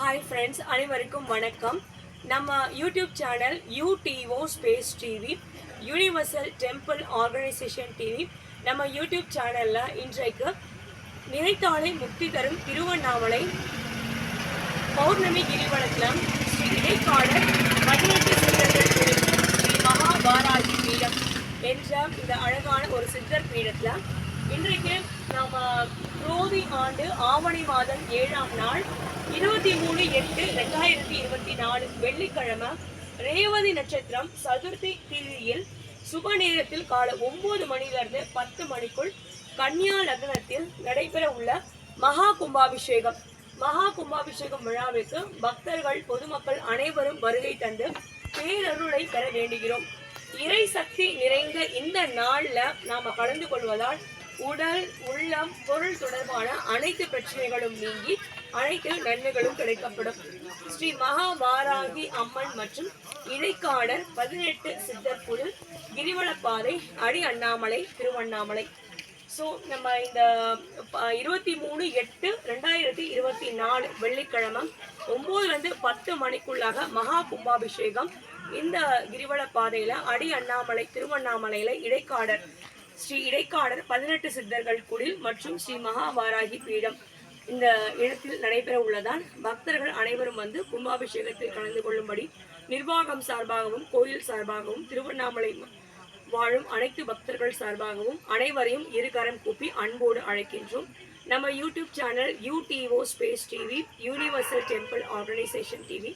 Hi friends அனைவருக்கும் வணக்கம். நம்ம YouTube channel UTO space TV universal temple organisation TV நம்ம யூடியூப் சேனலில் இன்றைக்கு நினைத்தாலே முக்தி தரும் திருவண்ணாமலை பௌர்ணமி கிரிவலத்தில் ஸ்ரீ இடைக்காடர் பதினெட்டு சித்தர்கள் ஸ்ரீ பீடம் என்ற இந்த அழகான ஒரு சித்தர் பீடத்தில் இன்றைக்கு நம்ம குரோதி ஆண்டு ஆவணி மாதம் ஏழாம் நாள் இருபத்தி மூணு எட்டு ரெண்டாயிரத்தி இருபத்தி நாலு வெள்ளிக்கிழமை ரேவதி நட்சத்திரம் சதுர்த்தி திதியில் சுப நேரத்தில் காலை ஒன்பது மணிலிருந்து பத்து மணிக்குள் கன்னியா லக்னத்தில் நடைபெற உள்ள மகா கும்பாபிஷேகம். மகா கும்பாபிஷேகம் விழாவிற்கு பக்தர்கள் பொதுமக்கள் அனைவரும் வருகை தந்து பேரருளை பெற வேண்டுகிறோம். இறை சக்தி நிறைந்த இந்த நாளில் நாம் கலந்து கொள்வதால் உடல் உள்ளம் பொருள் தொடர்பான அனைத்து பிரச்சனைகளும் நீங்கி அனைத்து நன்மைகளும் கிடைக்கப்படும். ஸ்ரீ மகாபாராகி அம்மன் மற்றும் இடைக்காடர் பதினெட்டு சித்தர் குழு கிரிவலப்பாதை அடி அண்ணாமலை திருவண்ணாமலை. ஸோ நம்ம இந்த இருபத்தி மூணு எட்டு ரெண்டாயிரத்தி இருபத்தி நாலு வெள்ளிக்கிழமை ஒம்போதுலேருந்து பத்து மணிக்குள்ளாக மகா கும்பாபிஷேகம். இந்த கிரிவல பாதையில் அடி அண்ணாமலை திருவண்ணாமலையில் இடைக்காடர் ஸ்ரீ இடைக்காடர் பதினெட்டு சித்தர்கள் குடில் மற்றும் ஸ்ரீ மகாவாராகி பீடம். இந்த இடத்தில் நடைபெற உள்ளதால் பக்தர்கள் அனைவரும் வந்து கும்பாபிஷேகத்தில் கலந்து கொள்ளும்படி நிர்வாகம் சார்பாகவும் கோயில் சார்பாகவும் திருவண்ணாமலை வாழும் அனைத்து பக்தர்கள் சார்பாகவும் அனைவரையும் இருகரம் கூப்பி அன்போடு அழைக்கின்றோம். நம்ம YouTube channel UTO space TV universal temple organisation TV.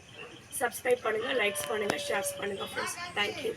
Subscribe பண்ணுங்கள் லைக்ஸ் பண்ணுங்கள் ஷேர்ஸ் பண்ணுங்கள் ஃப்ரெண்ட்ஸ் தேங்க்யூ